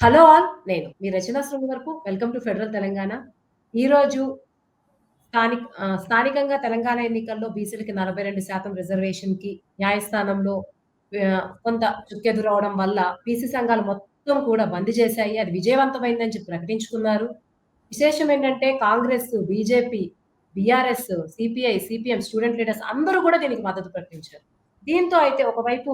Hello all నేను మీ రచనా శ్రమ వరకు. Welcome to federal Telangana. ఈరోజు స్థానిక స్థానికంగా తెలంగాణ ఎన్నికల్లో బీసీలకి నలభై రెండు శాతం రిజర్వేషన్కి న్యాయస్థానంలో కొంత చుక్కెదురవడం వల్ల బీసీ సంఘాలు మొత్తం కూడా బంద్ చేశాయి. అది విజయవంతమైందని చెప్పి ప్రకటించుకున్నారు. విశేషం ఏంటంటే Congress BJP BRS CPI CPM student leaders అందరూ కూడా దీనికి మద్దతు ప్రకటించారు. దీంతో అయితే ఒకవైపు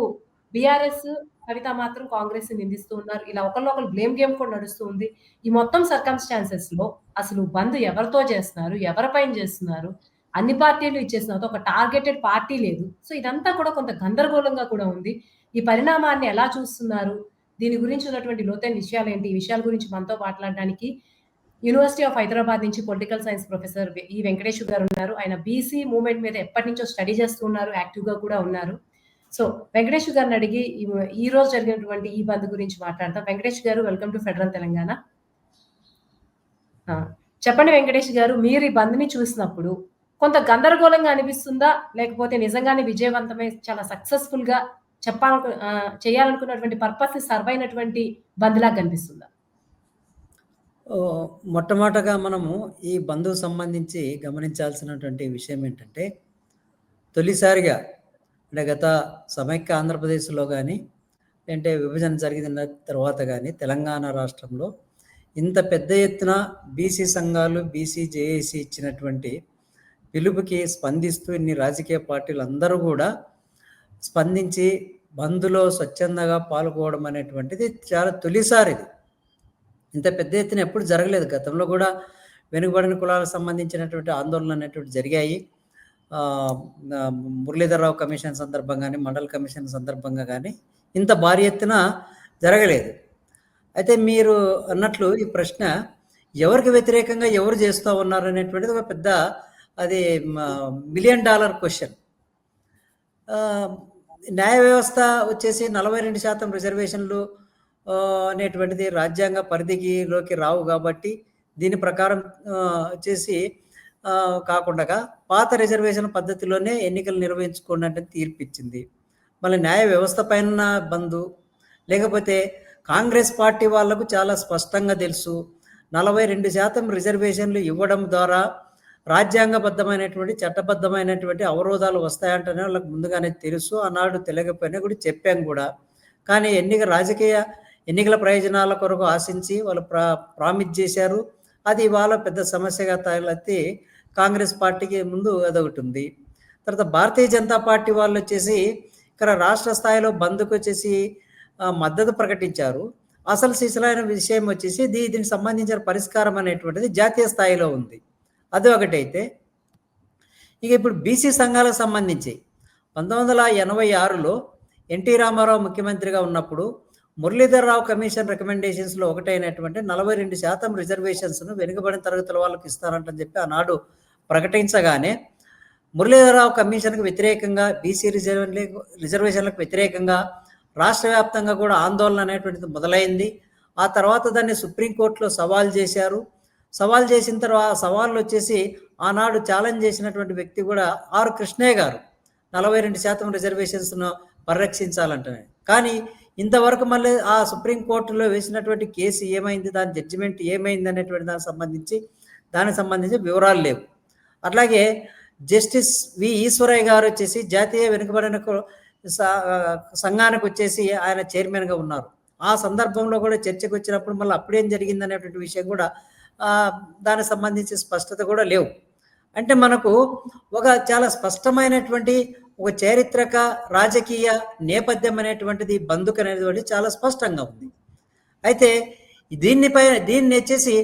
బీఆర్ఎస్ కవిత మాత్రం కాంగ్రెస్ నిందిస్తూ ఉన్నారు. ఇలా ఒకళ్ళు బ్లేమ్ గేమ్ కూడా నడుస్తూ ఉంది. ఈ మొత్తం సర్కమ్స్టాన్సెస్లో అసలు బంద్ ఎవరితో చేస్తున్నారు? ఎవరిపైన చేస్తున్నారు? అన్ని పార్టీలు ఇచ్చేసిన ఒక టార్గెటెడ్ పార్టీ లేదు. సో ఇదంతా కూడా కొంత గందరగోళంగా కూడా ఉంది. ఈ పరిణామాన్ని ఎలా చూస్తున్నారు? దీని గురించి ఉన్నటువంటి లోతైన విషయాలు ఏంటి? ఈ విషయాల గురించి మనతో మాట్లాడడానికి యూనివర్సిటీ ఆఫ్ హైదరాబాద్ నుంచి పొలిటికల్ సైన్స్ ప్రొఫెసర్ ఈ వెంకటేశ్వర్ గారు ఉన్నారు. ఆయన బీసీ మూవ్మెంట్ మీద ఎప్పటి నుంచో స్టడీ చేస్తున్నారు యాక్టివ్గా కూడా ఉన్నారు. సో వెంకటేష్ గారిని అడిగి ఈ రోజు జరిగినటువంటి ఈ బంద్ గురించి మాట్లాడతాం వెంకటేష్ గారు వెల్కమ్ టు ఫెడరల్ తెలంగాణ. చెప్పండి వెంకటేష్ గారు మీరు ఈ బంద్ని చూసినప్పుడు కొంత గందరగోళంగా అనిపిస్తుందా? లేకపోతే నిజంగానే విజయవంతమై చాలా సక్సెస్ఫుల్గా చెప్పాలను చేయాలనుకున్నటువంటి పర్పస్ సర్వ్ అయినటువంటి బంద్లా కనిపిస్తుందా? మొట్టమొదటగా మనము ఈ బంధువు సంబంధించి గమనించాల్సినటువంటి విషయం ఏంటంటే తొలిసారిగా అంటే గత సమైక్య ఆంధ్రప్రదేశ్లో కానీ అంటే విభజన జరిగిన తర్వాత కానీ తెలంగాణ రాష్ట్రంలో ఇంత పెద్ద ఎత్తున బీసీ సంఘాలు బీసీ జేఏసీ ఇచ్చినటువంటి పిలుపుకి స్పందిస్తూ ఇన్ని రాజకీయ పార్టీలు అందరూ కూడా స్పందించి బంద్లో స్వచ్ఛందంగా పాల్గొవడం అనేటువంటిది చాలా తొలిసారిది ఇంత పెద్ద ఎత్తున ఎప్పుడు జరగలేదు. గతంలో కూడా వెనుకబడిన కులాలకు సంబంధించినటువంటి ఆందోళనలు అనేటువంటి జరిగాయి. మురళీధరరావు కమిషన్ సందర్భంగా కానీ మండల్ కమిషన్ సందర్భంగా కానీ ఇంత భారీ ఎత్తున జరగలేదు. అయితే మీరు అన్నట్లు ఈ ప్రశ్న ఎవరికి వ్యతిరేకంగా ఎవరు చేస్తూ ఉన్నారు అనేటువంటిది ఒక పెద్ద అది మిలియన్ డాలర్ క్వశ్చన్ న్యాయ వ్యవస్థ వచ్చేసి నలభై రెండు శాతం రిజర్వేషన్లు అనేటువంటిది రాజ్యాంగ పరిధికిలోకి రావు కాబట్టి దీని ప్రకారం వచ్చేసి కాకుండా పాత రిజర్వేషన్ పద్ధతిలోనే ఎన్నికలు నిర్వహించుకోండి అంటే తీర్పిచ్చింది. మళ్ళీ న్యాయ వ్యవస్థ పైన బంధు లేకపోతే కాంగ్రెస్ పార్టీ వాళ్ళకు చాలా స్పష్టంగా తెలుసు. నలభై రెండు శాతం రిజర్వేషన్లు ఇవ్వడం ద్వారా రాజ్యాంగబద్ధమైనటువంటి చట్టబద్ధమైనటువంటి అవరోధాలు వస్తాయంటనే వాళ్ళకి ముందుగానే తెలుసు. ఆనాడు తెలియకపోయినా కూడా చెప్పాం కూడా. కానీ ఎన్నిక రాజకీయ ఎన్నికల ప్రయోజనాల కొరకు ఆశించి వాళ్ళు ప్రా ప్రామిస్ చేశారు. అది ఇవాళ పెద్ద సమస్యగా తగిలెత్తి కాంగ్రెస్ పార్టీకి ముందు అదొకటి ఉంది. తర్వాత భారతీయ జనతా పార్టీ వాళ్ళు వచ్చేసి ఇక్కడ రాష్ట్ర స్థాయిలో బంద్కు వచ్చేసి మద్దతు ప్రకటించారు. అసలు శిశులైన విషయం వచ్చేసి దీ దీనికి సంబంధించిన పరిష్కారం అనేటువంటిది జాతీయ స్థాయిలో ఉంది. అది ఒకటైతే. ఇక ఇప్పుడు బీసీ సంఘాలకు సంబంధించి పంతొమ్మిది వందల ఎనభై ఆరులో ఎన్టీ రామారావు ముఖ్యమంత్రిగా ఉన్నప్పుడు మురళీధర్రావు కమిషన్ రికమెండేషన్స్లో ఒకటైనటువంటి నలభై రెండు శాతం రిజర్వేషన్స్ను వెనుకబడిన తరగతుల వాళ్ళకి ఇస్తారంటని చెప్పి ఆనాడు ప్రకటించగానే మురళీధరరావు కమిషన్కు వ్యతిరేకంగా బీసీ రిజర్వ్ రిజర్వేషన్లకు వ్యతిరేకంగా రాష్ట్ర వ్యాప్తంగా కూడా ఆందోళన అనేటువంటిది మొదలైంది. ఆ తర్వాత దాన్ని సుప్రీంకోర్టులో సవాల్ చేశారు. సవాల్ చేసిన తర్వాత సవాళ్ళు వచ్చేసి ఆనాడు ఛాలెంజ్ చేసినటువంటి వ్యక్తి కూడా ఆర్ కృష్ణయ్య గారు. నలభై రెండు శాతం రిజర్వేషన్స్ను పరిరక్షించాలంటే కానీ ఇంతవరకు మళ్ళీ ఆ సుప్రీంకోర్టులో వేసినటువంటి కేసు ఏమైంది? దాని జడ్జిమెంట్ ఏమైంది? అనేటువంటి దానికి సంబంధించి దానికి సంబంధించి వివరాలు లేవు. అట్లాగే జస్టిస్ వి ఈశ్వరయ్య గారు వచ్చేసి జాతీయ వెనుకబడిన సంఘానికి వచ్చేసి ఆయన చైర్మన్గా ఉన్నారు. ఆ సందర్భంలో కూడా చర్చకు వచ్చినప్పుడు మళ్ళీ అప్పుడేం జరిగింది అనేటువంటి విషయం కూడా దానికి సంబంధించి స్పష్టత కూడా లేవు. అంటే మనకు ఒక చాలా స్పష్టమైనటువంటి ఒక చారిత్రక రాజకీయ నేపథ్యం అనేటువంటిది బంధుక్ అనేటువంటి చాలా స్పష్టంగా ఉంది. అయితే దీన్నిపై దీన్ని వచ్చేసి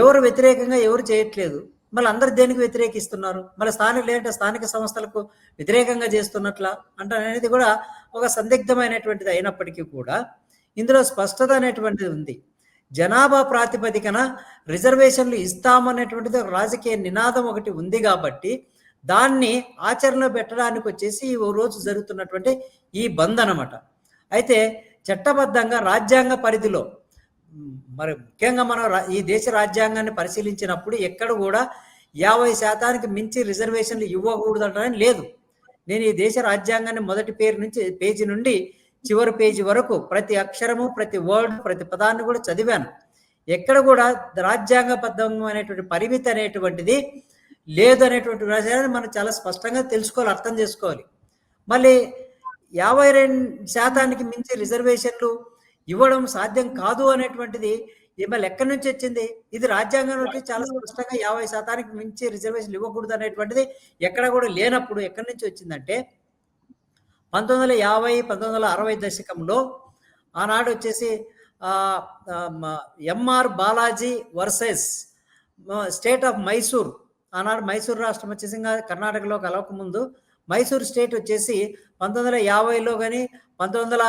ఎవరు వ్యతిరేకంగా ఎవరు చేయట్లేదు. మళ్ళీ అందరు దేనికి వ్యతిరేకిస్తున్నారు? మళ్ళీ స్థానిక లేదంటే స్థానిక సంస్థలకు వ్యతిరేకంగా చేస్తున్నట్ల అనేది కూడా ఒక సందిగ్ధమైనటువంటిది అయినప్పటికీ కూడా ఇందులో స్పష్టత అనేటువంటిది ఉంది. జనాభా ప్రాతిపదికన రిజర్వేషన్లు ఇస్తామనేటువంటిది రాజకీయ నినాదం ఒకటి ఉంది కాబట్టి దాన్ని ఆచరణలో పెట్టడానికి వచ్చేసి ఓ రోజు జరుగుతున్నటువంటి ఈ బంద్ అనమాట అయితే చట్టబద్ధంగా రాజ్యాంగ పరిధిలో మరి ముఖ్యంగా మనం ఈ దేశ రాజ్యాంగాన్ని పరిశీలించినప్పుడు ఎక్కడ కూడా యాభై శాతానికి మించి రిజర్వేషన్లు ఇవ్వకూడదు లేదు. నేను ఈ దేశ రాజ్యాంగాన్ని మొదటి పేరు నుంచి పేజీ నుండి చివరి పేజీ వరకు ప్రతి అక్షరము ప్రతి వర్డ్ ప్రతి పదాన్ని కూడా చదివాను. ఎక్కడ కూడా రాజ్యాంగబద్ధమైనటువంటి పరిమితి అనేటువంటిది లేదు అనేటువంటి విషయాన్ని మనం చాలా స్పష్టంగా తెలుసుకోవాలి అర్థం చేసుకోవాలి. మళ్ళీ యాభై రెండు శాతానికి మించి రిజర్వేషన్లు ఇవ్వడం సాధ్యం కాదు అనేటువంటిది ఈ మళ్ళీ ఎక్కడి నుంచి వచ్చింది. ఇది రాజ్యాంగంలోకి చాలా స్పష్టంగా యాభై శాతానికి మించి రిజర్వేషన్ ఇవ్వకూడదు అనేటువంటిది ఎక్కడ కూడా లేనప్పుడు ఎక్కడి నుంచి వచ్చిందంటే పంతొమ్మిది వందల యాభై పంతొమ్మిది వందల అరవై దశకంలో ఆనాడు వచ్చేసి MR Balaji versus state of Mysore ఆనాడు మైసూర్ రాష్ట్రం వచ్చేసి ఇంకా కర్ణాటకలో కలవకముందు మైసూర్ స్టేట్ వచ్చేసి పంతొమ్మిది వందల యాభైలో కానీ పంతొమ్మిది వందల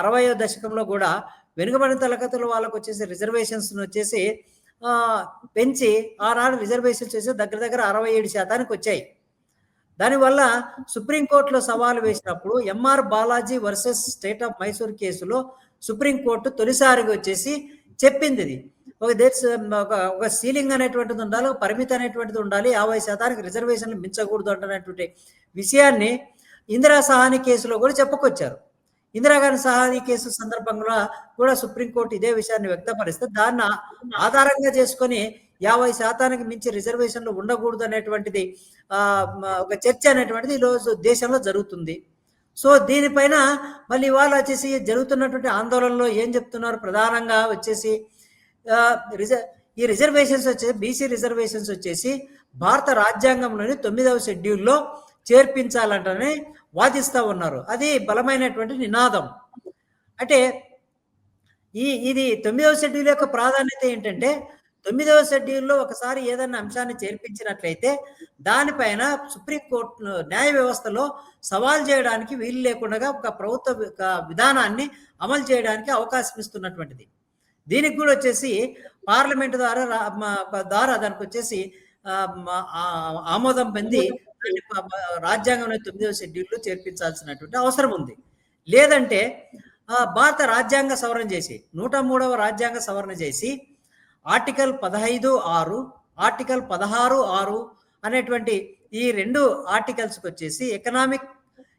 అరవై దశకంలో కూడా వెనుకబడిన తరగతుల వాళ్ళకు వచ్చేసి రిజర్వేషన్స్ వచ్చేసి పెంచి ఆనాడు రిజర్వేషన్స్ చేసి దగ్గర దగ్గర అరవై ఏడు శాతానికి వచ్చాయి. దానివల్ల సుప్రీంకోర్టులో సవాలు వేసినప్పుడు MR Balaji versus state of Mysore కేసులో సుప్రీంకోర్టు తొలిసారిగా వచ్చేసి చెప్పింది ఇది. ఒక దేశ ఒక ఒక సీలింగ్ అనేటువంటిది ఉండాలి ఒక పరిమితి అనేటువంటిది ఉండాలి యాభై శాతానికి రిజర్వేషన్లు మించకూడదు అంటున్నటువంటి విషయాన్ని ఇందిరా సహాని కేసులో కూడా చెప్పుకొచ్చారు. ఇందిరాగాంధీ సహాని కేసు సందర్భంగా కూడా సుప్రీంకోర్టు ఇదే విషయాన్ని వ్యక్తపరిస్తే దాన్ని ఆధారంగా చేసుకొని యాభై శాతానికి మించి రిజర్వేషన్లు ఉండకూడదు అనేటువంటిది ఒక చర్చ అనేటువంటిది ఈరోజు దేశంలో జరుగుతుంది. సో దీనిపైన మళ్ళీ ఇవాళ వచ్చేసి జరుగుతున్నటువంటి ఆందోళనలో ఏం చెప్తున్నారు? ప్రధానంగా వచ్చేసి రిజర్ ఈ రిజర్వేషన్స్ వచ్చేసి బీసీ రిజర్వేషన్స్ వచ్చేసి భారత రాజ్యాంగంలోని తొమ్మిదవ షెడ్యూల్లో చేర్పించాలంటని వాదిస్తూ ఉన్నారు. అది బలమైనటువంటి నినాదం. అంటే ఈ ఇది తొమ్మిదవ షెడ్యూల్ యొక్క ప్రాధాన్యత ఏంటంటే తొమ్మిదవ షెడ్యూల్లో ఒకసారి ఏదైనా అంశాన్ని చేర్పించినట్లయితే దానిపైన సుప్రీంకోర్టు న్యాయ వ్యవస్థలో సవాల్ చేయడానికి వీలు లేకుండా ఒక ప్రభుత్వ విధానాన్ని అమలు చేయడానికి అవకాశం ఇస్తున్నటువంటిది. దీనికి కూడా వచ్చేసి పార్లమెంట్ ద్వారా ద్వారా దానికి వచ్చేసి ఆమోదం పొంది రాజ్యాంగంలో తొమ్మిదవ షెడ్యూల్లో చేర్పించాల్సినటువంటి అవసరం ఉంది. లేదంటే ఆ, భారత రాజ్యాంగ సవరణ చేసి నూట మూడవ రాజ్యాంగ సవరణ చేసి ఆర్టికల్ పదహైదు ఆరు ఆర్టికల్ పదహారు ఆరు అనేటువంటి ఈ రెండు ఆర్టికల్స్కి వచ్చేసి ఎకనామిక్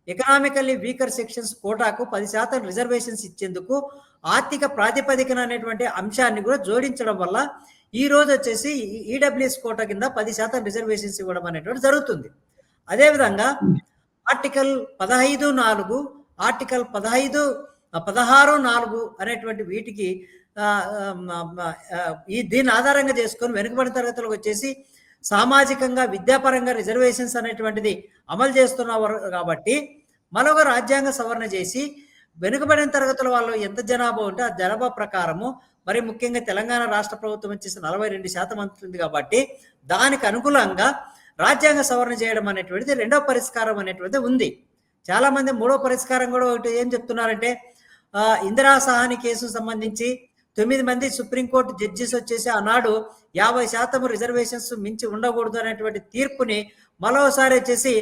ఎకనామికల్లీ వీకర్ సెక్షన్స్ కోటాకు పది శాతం రిజర్వేషన్స్ ఇచ్చేందుకు ఆర్థిక ప్రాతిపదికన అనేటువంటి అంశాన్ని కూడా జోడించడం వల్ల ఈ రోజు వచ్చేసి ఈడబ్ల్యూఎస్ కోట కింద పది శాతం రిజర్వేషన్స్ ఇవ్వడం అనేటువంటి జరుగుతుంది. అదేవిధంగా ఆర్టికల్ పదహైదు నాలుగు ఆర్టికల్ పదహైదు పదహారు నాలుగు అనేటువంటి వీటికి ఈ దీన్ని ఆధారంగా చేసుకొని వెనుకబడిన తరగతులకు వచ్చేసి సామాజికంగా విద్యాపరంగా రిజర్వేషన్స్ అనేటువంటిది అమలు చేస్తున్నారు కాబట్టి మరొక రాజ్యాంగ సవరణ చేసి వెనుకబడిన తరగతుల వాళ్ళు ఎంత జనాభా ఉంటే ఆ జనాభా ప్రకారము మరి ముఖ్యంగా తెలంగాణ రాష్ట్ర ప్రభుత్వం వచ్చేసి నలభై రెండు శాతం అంటుంది కాబట్టి దానికి అనుకూలంగా రాజ్యాంగ సవరణ చేయడం అనేటువంటిది రెండవ పరిష్కారం అనేటువంటిది ఉంది. చాలామంది మూడో పరిష్కారం కూడా ఒకటి ఏం చెప్తున్నారంటే ఇందిరా సహాని కేసు సంబంధించి తొమ్మిది మంది సుప్రీంకోర్టు జడ్జిస్ వచ్చేసి ఆనాడు యాభై శాతం రిజర్వేషన్స్ మించి ఉండకూడదు అనేటువంటి తీర్పుని మరోసారి వచ్చేసి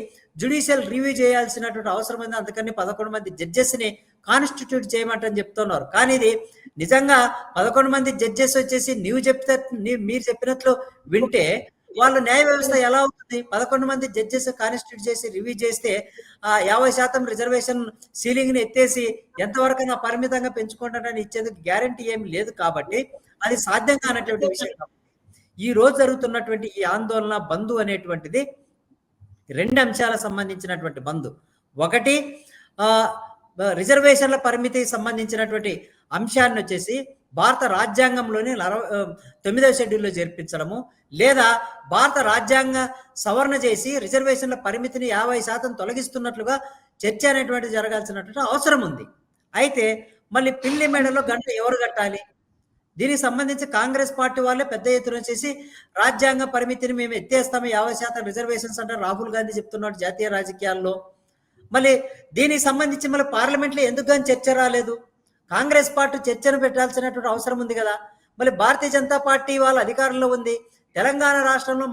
జుడిషియల్ రివ్యూ చేయాల్సినటువంటి అవసరం ఉంది. అందుకని పదకొండు మంది జడ్జెస్ని కాన్స్టిట్యూట్ చేయమంటని చెప్తున్నారు. కానీ ఇది నిజంగా పదకొండు మంది జడ్జెస్ వచ్చేసి నీవు చెప్తే మీరు చెప్పినట్లు వింటే వాళ్ళ న్యాయ వ్యవస్థ ఎలా అవుతుంది పదకొండు మంది జడ్జెస్ కాన్స్టిట్యూట్ చేసి రివ్యూ చేస్తే ఆ యాభై శాతం రిజర్వేషన్ సీలింగ్ని ఎత్తేసి ఎంతవరకు పరిమితంగా పెంచుకుంటానని ఇచ్చేందుకు గ్యారంటీ ఏమి లేదు కాబట్టి అది సాధ్యం కానటువంటి విషయం ఈ రోజు జరుగుతున్నటువంటి ఈ ఆందోళన బంధు అనేటువంటిది రెండు అంశాలకు సంబంధించినటువంటి బంధు. ఒకటి ఆ, రిజర్వేషన్ల పరిమితికి సంబంధించినటువంటి అంశాన్ని వచ్చేసి భారత రాజ్యాంగంలోని అరవై తొమ్మిదవ షెడ్యూల్లో చేర్పించడము లేదా భారత రాజ్యాంగ సవరణ చేసి రిజర్వేషన్ల పరిమితిని యాభై శాతం తొలగిస్తున్నట్లుగా చర్చ అనేటువంటి జరగాల్సినటువంటి అవసరం ఉంది. అయితే మళ్ళీ పిల్లి మేడలో గంట ఎవరు కట్టాలి? దీనికి సంబంధించి కాంగ్రెస్ పార్టీ వాళ్ళే పెద్ద ఎత్తున చేసి రాజ్యాంగ పరిమితిని మేము ఎత్తేస్తాము యాభై శాతం రిజర్వేషన్స్ అంటే రాహుల్ గాంధీ చెప్తున్నాడు జాతీయ రాజకీయాల్లో. మళ్ళీ దీనికి సంబంధించి మళ్ళీ పార్లమెంట్లో ఎందుకు కానీ చర్చ రాలేదు? కాంగ్రెస్ పార్టీ చర్చను పెట్టాల్సినటువంటి అవసరం ఉంది కదా. మళ్ళీ భారతీయ జనతా పార్టీ వాళ్ళ అధికారంలో ఉంది. తెలంగాణ రాష్ట్రంలో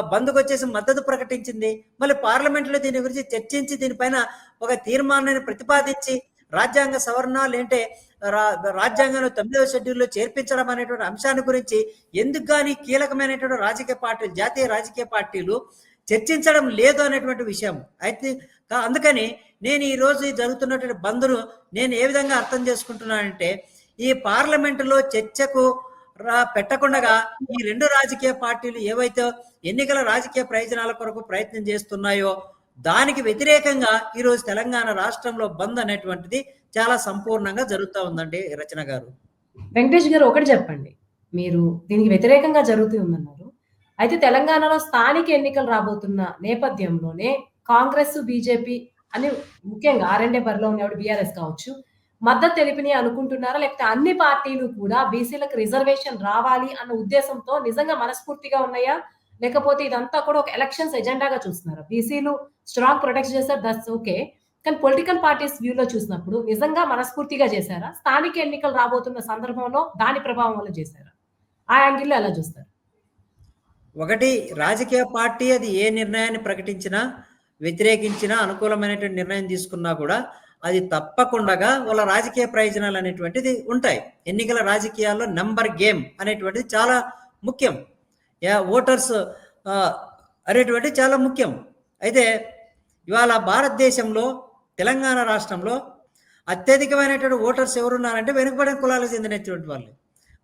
బంద్కు వచ్చేసి మద్దతు ప్రకటించింది. మళ్ళీ పార్లమెంట్లో దీని గురించి చర్చించి దీనిపైన ఒక తీర్మానాన్ని ప్రతిపాదించి రాజ్యాంగ సవరణలు ఏంటే రా- రాజ్యాంగంలో తొమ్మిదవ షెడ్యూల్లో చేర్పించడం అనేటువంటి అంశాన్ని గురించి ఎందుకు కానీ కీలకమైనటువంటి రాజకీయ పార్టీలు జాతీయ రాజకీయ పార్టీలు చర్చించడం లేదు అనేటువంటి విషయం అయితే అందుకని నేను ఈరోజు జరుగుతున్నటువంటి బంద్ను నేను ఏ విధంగా అర్థం చేసుకుంటున్నానంటే ఈ పార్లమెంటులో చర్చకు రా పెట్టకుండా ఈ రెండు రాజకీయ పార్టీలు ఏవైతే ఎన్నికల రాజకీయ ప్రయోజనాల కొరకు ప్రయత్నం చేస్తున్నాయో దానికి వ్యతిరేకంగా ఈరోజు తెలంగాణ రాష్ట్రంలో బంద్ అనేటువంటిది చాలా సంపూర్ణంగా జరుగుతూ ఉందండి రచన గారు వెంకటేష్ గారు ఒకటి చెప్పండి. మీరు దీనికి వ్యతిరేకంగా జరుగుతూ ఉందన్నారు. అయితే తెలంగాణలో స్థానిక ఎన్నికలు రాబోతున్న నేపథ్యంలోనే కాంగ్రెస్, బీజేపీ అని ముఖ్యంగా ఆర్ఎండే బరిలో ఉన్నవాడు బీఆర్ఎస్ కావచ్చు. మద్దతు తెలిపిని అనుకుంటున్నారా? లేకపోతే అన్ని పార్టీలు కూడా బీసీలకు రిజర్వేషన్ రావాలి అన్న ఉద్దేశంతో నిజంగా మనస్ఫూర్తిగా ఉన్నాయా? లేకపోతే ఇదంతా కూడా ఒక ఎలక్షన్స్ ఎజెండాగా చూస్తున్నారా? బీసీలు స్ట్రాంగ్ ప్రొటెక్ట్ చేశారు దట్స్ ఓకే. కానీ పొలిటికల్ పార్టీస్ వ్యూలో చూసినప్పుడు నిజంగా మనస్ఫూర్తిగా చేశారా? స్థానిక ఎన్నికలు రాబోతున్న సందర్భంలో దాని ప్రభావం వల్ల చేశారా? ఆ యాంగిల్‌లో ఎలా చూస్తారు? ఒకటి రాజకీయ పార్టీ అది ఏ నిర్ణయాన్ని ప్రకటించినా, వ్యతిరేకించినా, అనుకూలమైనటువంటి నిర్ణయం తీసుకున్నా కూడా అది తప్పకుండగా వాళ్ళ రాజకీయ ప్రయోజనాలు అనేటువంటిది ఉంటాయి. ఎన్నికల రాజకీయాల్లో నంబర్ గేమ్ అనేటువంటిది చాలా ముఖ్యం. ఓటర్స్ అనేటువంటిది చాలా ముఖ్యం. అయితే ఇవాళ భారతదేశంలో తెలంగాణ రాష్ట్రంలో అత్యధికమైనటువంటి ఓటర్స్ ఎవరున్నారంటే వెనుకబడిన కులాలకు చెందినటువంటి వాళ్ళు.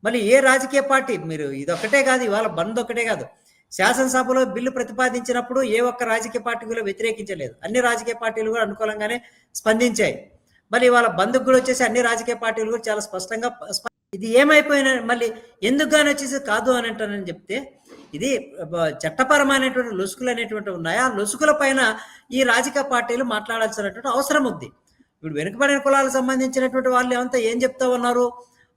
మళ్ళీ ఏ రాజకీయ పార్టీ మీరు ఇదొక్కటే కాదు ఇవాళ బంద్ ఒక్కటే కాదు. శాసనసభలో బిల్లు ప్రతిపాదించినప్పుడు ఏ ఒక్క రాజకీయ పార్టీ కూడా వ్యతిరేకించలేదు. అన్ని రాజకీయ పార్టీలు కూడా అనుకూలంగానే స్పందించాయి. మరి ఇవాళ బంద్‌కు కూడా వచ్చేసి అన్ని రాజకీయ పార్టీలు కూడా చాలా స్పష్టంగా ఇది ఏమైపోయిన మళ్ళీ ఎందుకు గాని వచ్చేసి కాదు అని అంటానని చెప్తే ఇది చట్టపరమైనటువంటి లొసుకులు అనేటువంటి ఉన్నాయి. ఆ లొసుకుల పైన ఈ రాజకీయ పార్టీలు మాట్లాడాల్సినటువంటి అవసరం ఉంది. ఇప్పుడు వెనుకబడిన కులాలకు సంబంధించినటువంటి వాళ్ళు ఏమంతా ఏం చెప్తా ఉన్నారు?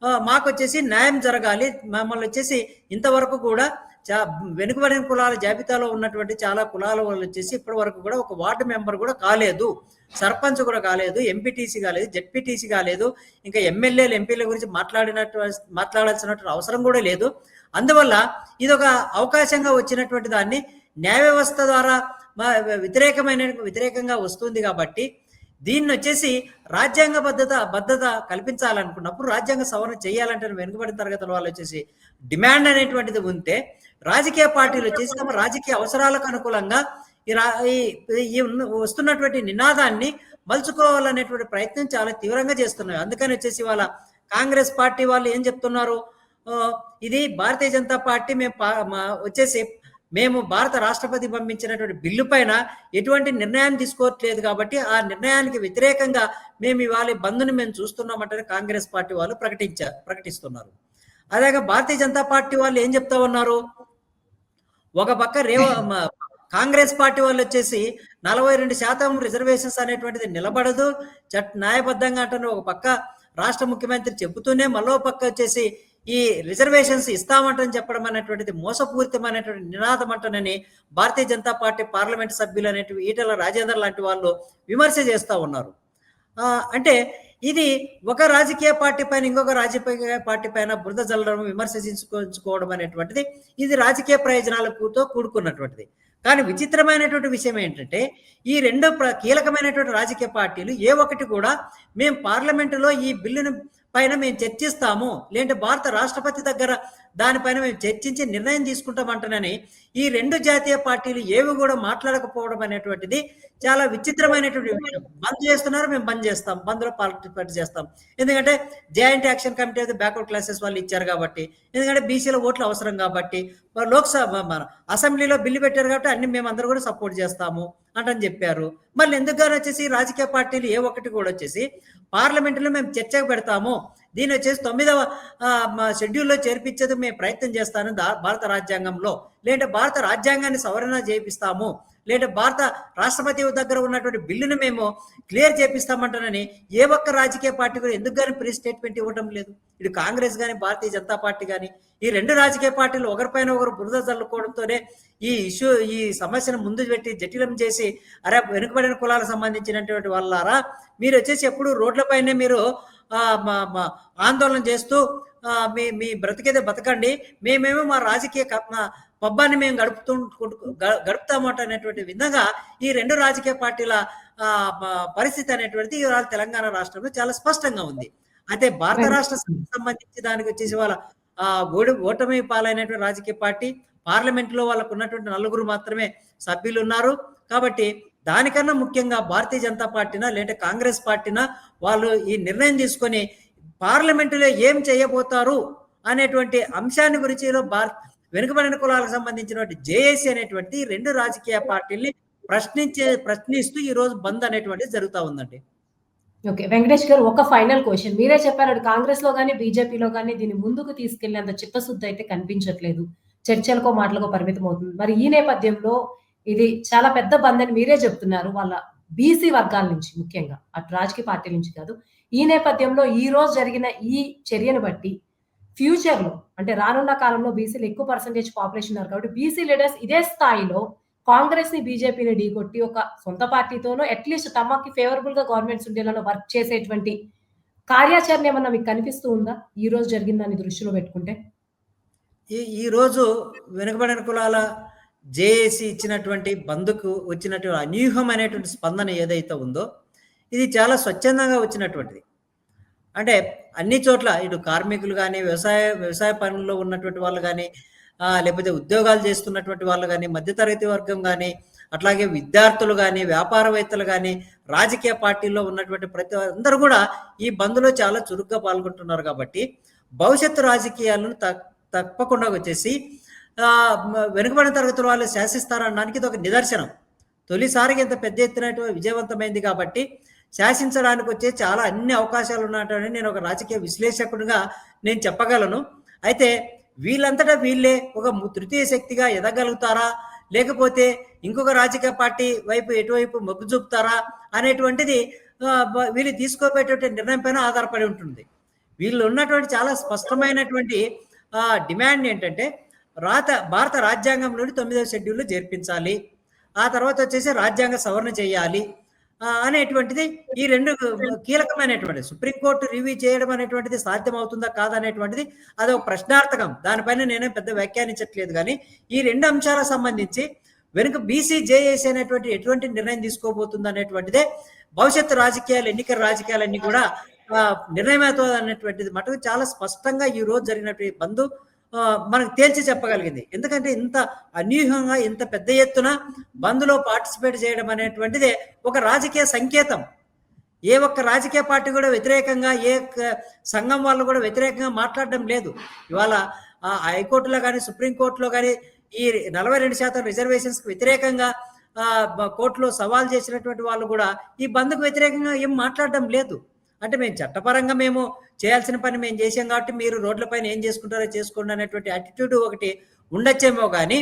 మాకు మాకొచ్చేసి న్యాయం జరగాలి. మమ్మల్ని వచ్చేసి ఇంతవరకు కూడా చా వెనుకబడిన కులాల జాబితాలో ఉన్నటువంటి చాలా కులాల వాళ్ళు వచ్చేసి ఇప్పటి వరకు కూడా ఒక వార్డు మెంబర్ కూడా కాలేదు. సర్పంచ్ కూడా కాలేదు. ఎంపీటీసీ కాలేదు. జెడ్పీటీసీ కాలేదు. ఇంకా ఎమ్మెల్యేలు, ఎంపీల గురించి మాట్లాడినట్టు మాట్లాడాల్సినటువంటి అవసరం కూడా లేదు. అందువల్ల ఇదొక అవకాశంగా వచ్చినటువంటి దాన్ని న్యాయ వ్యవస్థ ద్వారా వ్యతిరేకమైన వ్యతిరేకంగా వస్తుంది కాబట్టి దీన్నొచ్చేసి రాజ్యాంగ బద్ధత భద్రత కల్పించాలనుకున్నప్పుడు రాజ్యాంగ సవరణ చేయాలంటే వెనుకబడిన తరగతుల వాళ్ళు వచ్చేసి డిమాండ్ అనేటువంటిది ఉంటే రాజకీయ పార్టీలు వచ్చేసి తమ రాజకీయ అవసరాలకు అనుకూలంగా ఈ రా ఈ వస్తున్నటువంటి నినాదాన్ని మలుచుకోవాలనేటువంటి ప్రయత్నం చాలా తీవ్రంగా చేస్తున్నాయి. అందుకని వచ్చేసి వాళ్ళ కాంగ్రెస్ పార్టీ వాళ్ళు ఏం చెప్తున్నారు? ఇది భారతీయ జనతా పార్టీ మేము పా మా వచ్చేసి మేము భారత రాష్ట్రపతి పంపించినటువంటి బిల్లు పైన ఎటువంటి నిర్ణయం తీసుకోవట్లేదు కాబట్టి ఆ నిర్ణయానికి వ్యతిరేకంగా మేము ఇవాళ బంద్‌ని మేము చూస్తున్నామంటని కాంగ్రెస్ పార్టీ వాళ్ళు ప్రకటించారు ప్రకటిస్తున్నారు. అలాగే భారతీయ జనతా పార్టీ వాళ్ళు ఏం చెప్తా ఉన్నారు? ఒక పక్క రేవ కాంగ్రెస్ పార్టీ వాళ్ళొచ్చేసి 42% రిజర్వేషన్స్ అనేటువంటిది నిలబడదు. చట్ న్యాయబద్ధంగా అంటున్న ఒక పక్క రాష్ట్ర ముఖ్యమంత్రి చెబుతూనే మరో పక్క వచ్చేసి ఈ రిజర్వేషన్స్ ఇస్తామంటని చెప్పడం అనేటువంటిది మోసపూరితమైనటువంటి నినాదం అంటనని భారతీయ జనతా పార్టీ పార్లమెంట్ సభ్యులు అనేటివి ఈటల రాజేందర్ లాంటి వాళ్ళు విమర్శ చేస్తూ ఉన్నారు. అంటే ఇది ఒక రాజకీయ పార్టీ పైన ఇంకొక రాజకీయ పార్టీ పైన బురద జల్లడం విమర్శించుకోవడం అనేటువంటిది ఇది రాజకీయ ప్రయోజనాలతో కూడుకున్నటువంటిది. కానీ విచిత్రమైనటువంటి విషయం ఏంటంటే ఈ రెండు ప్ర కీలకమైనటువంటి రాజకీయ పార్టీలు ఏ ఒక్కటి కూడా మేము పార్లమెంటులో ఈ బిల్లును పైన మేము చర్చిస్తాము. లేదంటే భారత రాష్ట్రపతి దగ్గర దానిపైన మేము చర్చించి నిర్ణయం తీసుకుంటామంటనని ఈ రెండు జాతీయ పార్టీలు ఏవి కూడా మాట్లాడకపోవడం అనేటువంటిది చాలా విచిత్రమైనటువంటి విషయం. బంద్ చేస్తున్నారు మేము బంద్ చేస్తాం. బంద్‌లో పార్టిసిపేట్ చేస్తాం. ఎందుకంటే జాయింట్ యాక్షన్ కమిటీ అయితే బ్యాక్వర్డ్ క్లాసెస్ వాళ్ళు ఇచ్చారు కాబట్టి. ఎందుకంటే బీసీల ఓట్లు అవసరం కాబట్టి. లోక్‌సభ మన అసెంబ్లీలో బిల్లు పెట్టారు కాబట్టి అన్ని మేము అందరూ కూడా సపోర్ట్ చేస్తాము అంటని చెప్పారు. మళ్ళీ ఎందుకు వచ్చేసి రాజకీయ పార్టీలు ఏ ఒక్కటి కూడా వచ్చేసి పార్లమెంటులో మేము చర్చకు పెడతాము. దీని వచ్చేసి తొమ్మిదవ షెడ్యూల్‌లో చేర్పించేది మేము ప్రయత్నం చేస్తాను భారత రాజ్యాంగంలో. లేదంటే భారత రాజ్యాంగాన్ని సవరణ చేపిస్తాము. లేదంటే భారత రాష్ట్రపతి దగ్గర ఉన్నటువంటి బిల్లును మేము క్లియర్ చేపిస్తామంటానని ఏ ఒక్క రాజకీయ పార్టీ కూడా ఎందుకు కానీ ప్రీ స్టేట్మెంట్ ఇవ్వడం లేదు. ఇటు కాంగ్రెస్ కానీ భారతీయ జనతా పార్టీ కానీ ఈ రెండు రాజకీయ పార్టీలు ఒకరిపైన ఒకరు బురద చల్లుకోవడంతోనే ఈ ఇష్యూ ఈ సమస్యను ముందు పెట్టి జటిలం చేసి అరే వెనుకబడిన కులాలకు సంబంధించినటువంటి వాళ్ళారా మీరొచ్చేసి ఎప్పుడు రోడ్లపైనే మీరు ఆందోళన చేస్తూ మీ మీ బ్రతికేదో బతకండి. మేమేమో మా రాజకీయ పబ్బాన్ని మేము గడుపుతూ గడుపుతామట అనేటువంటి విధంగా ఈ 2 రాజకీయ పార్టీల పరిస్థితి అనేటువంటిది ఇవాళ తెలంగాణ రాష్ట్రంలో చాలా స్పష్టంగా ఉంది. అయితే భారత రాష్ట్ర సంబంధించి దానికి వచ్చేసి ఆహ్, ఓడి ఓటమి పాలైనటువంటి రాజకీయ పార్టీ పార్లమెంట్లో వాళ్ళకు ఉన్నటువంటి నలుగురు మాత్రమే సభ్యులు ఉన్నారు కాబట్టి దానికన్నా ముఖ్యంగా భారతీయ జనతా పార్టీనా లేదంటే కాంగ్రెస్ పార్టీనా వాళ్ళు ఈ నిర్ణయం తీసుకొని పార్లమెంటులో ఏం చేయబోతారు అనేటువంటి అంశాన్ని గురించి భారత్ వెనుకబడిన కులాలకు సంబంధించినటువంటి జేఏసీ అనేటువంటి రెండు రాజకీయ పార్టీల్ని ప్రశ్నించే ప్రశ్నిస్తూ ఈ రోజు బంద్ అనేటువంటిది జరుగుతూ ఉందండి ఓకే. వెంకటేష్ గారు ఒక ఫైనల్ క్వశ్చన్ మీరే చెప్పారు కాంగ్రెస్లో కానీ బీజేపీలో కానీ దీన్ని ముందుకు తీసుకెళ్ళేంత చిత్తశుద్ధి అయితే కనిపించట్లేదు. చర్చలకో, మాటలకో పరిమితం అవుతుంది. మరి ఈ నేపథ్యంలో ఇది చాలా పెద్ద బంద్ అని మీరే చెప్తున్నారు. వాళ్ళ బీసీ వర్గాల నుంచి ముఖ్యంగా. అటు రాజకీయ పార్టీల నుంచి కాదు. ఈ నేపథ్యంలో ఈ రోజు జరిగిన ఈ చర్యను బట్టి ఫ్యూచర్‌లో అంటే రానున్న కాలంలో బీసీలు ఎక్కువ పర్సెంటేజ్ పాపులేషన్ ఉన్నారు కాబట్టి బీసీ లీడర్స్ ఇదే స్థాయిలో కాంగ్రెస్‌ని, బీజేపీని ఢీకొట్టి ఒక సొంత పార్టీతోనో అట్‌లీస్ట్ తమకి ఫేవరబుల్‌గా గవర్నమెంట్స్ ఉండేలా వర్క్ చేసేటువంటి కార్యాచరణ ఏమన్నా మీకు కనిపిస్తూ ఉందా? ఈ రోజు జరిగిన దాన్ని దృష్టిలో పెట్టుకుంటే? ఈ ఈరోజు వెనుకబడిన కులాల జేఏసీ ఇచ్చినటువంటి బంద్‌కు వచ్చినటువంటి అనూహ్యమైనటువంటి స్పందన ఏదైతే ఉందో, ఇది చాలా స్వచ్ఛందంగా వచ్చినటువంటిది. అంటే అన్ని చోట్ల ఇటు కార్మికులు కానీ వ్యవసాయ వ్యవసాయ పనుల్లో ఉన్నటువంటి వాళ్ళు కానీ లేకపోతే ఉద్యోగాలు చేస్తున్నటువంటి వాళ్ళు కానీ మధ్యతరగతి వర్గం కానీ అట్లాగే విద్యార్థులు కానీ వ్యాపారవేత్తలు కానీ రాజకీయ పార్టీల్లో ఉన్నటువంటి ప్రతి అందరూ కూడా ఈ బంద్‌లో చాలా చురుగ్గా పాల్గొంటున్నారు కాబట్టి, భవిష్యత్తు రాజకీయాలను త తప్పకుండా వచ్చేసి వెనుకబడిన తరగతుల వాళ్ళు శాసిస్తారనడానికి ఇది ఒక నిదర్శనం. తొలిసారిగా ఇంత పెద్ద ఎత్తున విజయవంతమైంది కాబట్టి, శాసించడానికి వచ్చే చాలా అన్ని అవకాశాలు ఉన్నటువంటి నేను ఒక రాజకీయ విశ్లేషకుడిగా నేను చెప్పగలను. అయితే వీళ్ళంతటా వీళ్ళే ఒక తృతీయ శక్తిగా ఎదగలుగుతారా? లేకపోతే ఇంకొక రాజకీయ పార్టీ వైపు ఎటువైపు మొగ్గు చూపుతారా? అనేటువంటిది వీళ్ళు తీసుకోబోయేటువంటి నిర్ణయం పైన ఆధారపడి ఉంటుంది. వీళ్ళు ఉన్నటువంటి చాలా స్పష్టమైనటువంటి డిమాండ్ ఏంటంటే రాత భారత రాజ్యాంగంలోని తొమ్మిదవ షెడ్యూల్‌లో చేర్పించాలి. ఆ తర్వాత వచ్చేసి రాజ్యాంగ సవరణ చేయాలి. అనేటువంటిది ఈ రెండు కీలకమైనటువంటిది. సుప్రీంకోర్టు రివ్యూ చేయడం అనేటువంటిది సాధ్యమవుతుందా? కాదా? అనేటువంటిది అదొక ప్రశ్నార్థకం. దానిపైన నేను పెద్ద వ్యాఖ్యానించట్లేదు కానీ ఈ రెండు అంశాలకు సంబంధించి వెనుక బీసీ జేఏసీ అనేటువంటి ఎటువంటి నిర్ణయం తీసుకోబోతుందనేటువంటిదే భవిష్యత్తు రాజకీయాలు, ఎన్నికల రాజకీయాలన్నీ కూడా ఆహ్, నిర్ణయమవుతదనేటువంటిది మటుకు చాలా స్పష్టంగా ఈ రోజు జరిగినటువంటి బంధు మనకు తేల్చి చెప్పగలిగింది. ఎందుకంటే ఇంత అనూహ్యంగా ఇంత పెద్ద ఎత్తున బంద్‌లో పార్టిసిపేట్ చేయడం అనేటువంటిదే ఒక రాజకీయ సంకేతం. ఏ ఒక్క రాజకీయ పార్టీ కూడా వ్యతిరేకంగా ఏ సంఘం వాళ్ళు కూడా వ్యతిరేకంగా మాట్లాడడం లేదు. ఇవాళ హైకోర్టులో కానీ సుప్రీం కానీ ఈ ఈ 42% రిజర్వేషన్స్‌కి వ్యతిరేకంగా కోర్టులో సవాల్ చేసినటువంటి వాళ్ళు కూడా ఈ బంద్‌కు వ్యతిరేకంగా ఏం మాట్లాడడం లేదు. అంటే మేము చట్టపరంగా మేము చేయాల్సిన పని మేము చేశాం కాబట్టి మీరు రోడ్ల పైన ఏం చేసుకుంటారో చేసుకోండి అనేటువంటి యాటిట్యూడ్ ఒకటి ఉండొచ్చేమో కానీ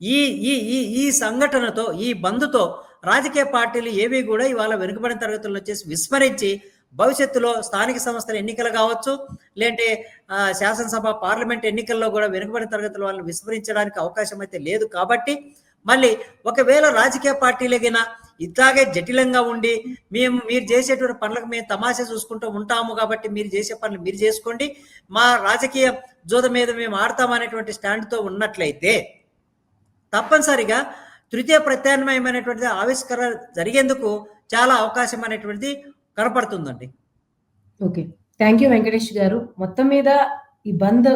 ఈ ఈ ఈ ఈ సంఘటనతో, ఈ బంద్‌తో రాజకీయ పార్టీలు ఏవి కూడా ఇవాళ వెనుకబడిన తరగతులను వచ్చేసి విస్మరించి భవిష్యత్తులో స్థానిక సంస్థల ఎన్నికలు కావచ్చు, లేదంటే శాసనసభ, పార్లమెంట్ ఎన్నికల్లో కూడా వెనుకబడిన తరగతుల వాళ్ళని విస్మరించడానికి అవకాశం అయితే లేదు కాబట్టి, మళ్ళీ ఒకవేళ రాజకీయ పార్టీలగిన ఇట్లాగే జటిలంగా ఉండి, మేము మీరు చేసేటువంటి పనులకు మేము తమాషా చూసుకుంటూ ఉంటాము కాబట్టి మీరు చేసే పనులు మీరు చేసుకోండి. మా రాజకీయ జోద మీద మేము ఆడతామనేటువంటి స్టాండ్‌తో ఉన్నట్లయితే తప్పనిసరిగా తృతీయ ప్రత్యామ్నాయమైనటువంటిది ఆవిష్కరణ జరిగేందుకు చాలా అవకాశం అనేటువంటిది కనపడుతుందండి. Okay. Thank you Venkatesh garu. మొత్తం మీద ఈ బంద్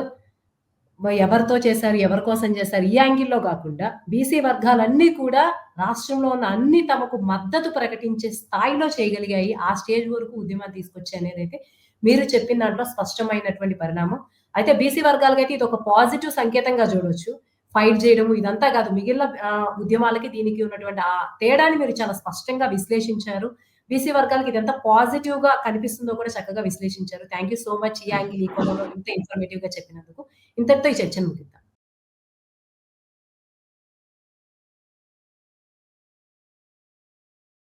ఎవరితో చేశారు? ఎవరి కోసం చేశారు? ఈ యాంగిల్‌లో కాకుండా బీసీ వర్గాలన్నీ కూడా రాష్ట్రంలో ఉన్న అన్ని తమకు మద్దతు ప్రకటించే స్థాయిలో చేయగలిగాయి. ఆ స్టేజ్ వరకు ఉద్యమాన్ని తీసుకొచ్చాయనేదైతే మీరు చెప్పిన దాంట్లో స్పష్టమైనటువంటి పరిణామం. అయితే బీసీ వర్గాలకైతే ఒక పాజిటివ్ సంకేతంగా చూడొచ్చు. ఫైట్ చేయడము ఇదంతా కాదు. మిగిలిన ఉద్యమాలకి దీనికి ఉన్నటువంటి ఆ తేడాని మీరు చాలా స్పష్టంగా విశ్లేషించారు. బీసీ వర్గాలకి ఇదెంత పాజిటివ్‌గా కనిపిస్తుందో కూడా చక్కగా విశ్లేషించారు. థ్యాంక్ యూ సో మచ్ ఈ యాంగిల్, ఈ కోణంలో ఇంత ఇన్ఫర్మేటివ్‌గా చెప్పినందుకు. ఇంతటితో ఈ చర్చను ముగిద్దాం.